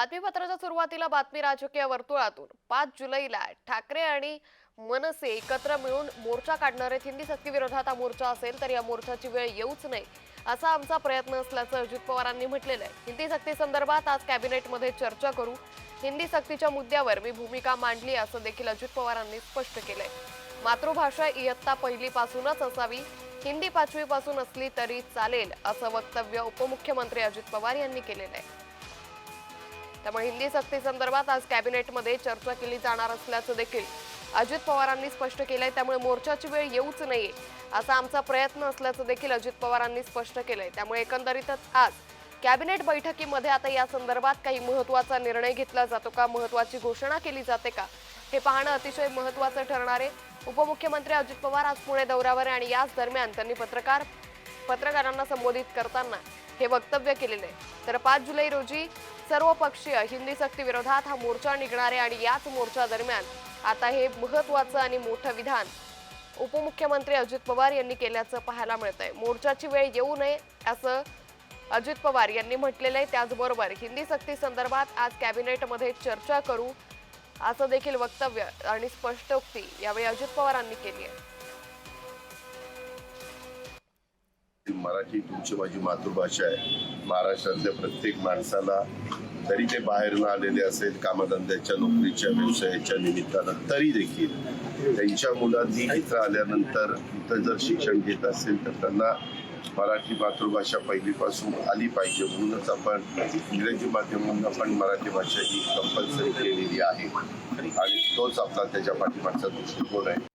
बातमीपत्राच्या सुरुवातीला बातमी राजकीय वर्तुळातून. पाच जुलैला ठाकरे आणि मनसे एकत्र मिळून मोर्चा काढणार आहेत हिंदी सक्ती विरोधात हा मोर्चा असेल तर या मोर्चाची वेळ येऊच नये असा आमचा प्रयत्न असल्याचं अजित पवारांनी म्हटलेलं आहे. हिंदी सक्ती संदर्भात आज कॅबिनेटमध्ये चर्चा करू. हिंदी सक्तीच्या मुद्द्यावर मी भूमिका मांडली असं देखील अजित पवारांनी स्पष्ट केलंय. मातृभाषा इयत्ता पहिलीपासूनच असावी हिंदी पाचवीपासून असली तरी चालेल असं वक्तव्य उपमुख्यमंत्री अजित पवार यांनी केलेलं आहे. त्यामुळे हिंदी सक्ती संदर्भात आज कॅबिनेटमध्ये चर्चा केली जाणार असल्याचं देखील अजित पवारांनी स्पष्ट केलंय. त्यामुळे मोर्चाची वेळ येऊच नाहीये असा आमचा प्रयत्न असल्याचं देखील अजित पवारांनी स्पष्ट केलंय. त्यामुळे एकंदरीतच आज कॅबिनेट बैठकीमध्ये आता या संदर्भात काही महत्त्वाचा निर्णय घेतला जातो का? महत्वाची घोषणा केली जाते का? हे पाहणं अतिशय महत्वाचं ठरणार आहे. उपमुख्यमंत्री अजित पवार आज पुणे दौऱ्यावर आणि याच दरम्यान त्यांनी पत्रकार पत्रकारांना संबोधित करताना हे वक्तव्य केलेलं आहे. तर पाच जुलै रोजी सर्वपक्षीय हिंदी सक्ती विरोधात हा मोर्चा निघणार आहे आणि याच मोर्चा दरम्यान आता हे महत्वाचं आणि मोठं विधान उपमुख्यमंत्री अजित पवार यांनी केल्याचं पाहायला मिळत आहे मोर्चाची वेळ येऊ नये असं अजित पवार यांनी म्हटलेलं आहे. त्याचबरोबर हिंदी सक्ती संदर्भात आज कॅबिनेटमध्ये चर्चा करू असं देखील वक्तव्य आणि स्पष्टोक्ती यावेळी अजित पवारांनी केली आहे. मराठी तुमची माझी मातृभाषा आहे. महाराष्ट्रातल्या प्रत्येक माणसाला तरी ते बाहेरून आलेले असेल कामधंद्याच्या नोकरीच्या व्यवसायाच्या निमित्तानं तरी देखील. त्यांच्या मुलांनी इथं आल्यानंतर इथं जर शिक्षण घेत असेल तर त्यांना मराठी मातृभाषा पहिलीपासून आली पाहिजे. म्हणूनच आपण इंग्रजी माध्यमांना आपण मराठी भाषा ही कंपल्सरी केलेली आहे. आणि तोच आपला त्याच्या पाठीमागचा दृष्टिकोन आहे.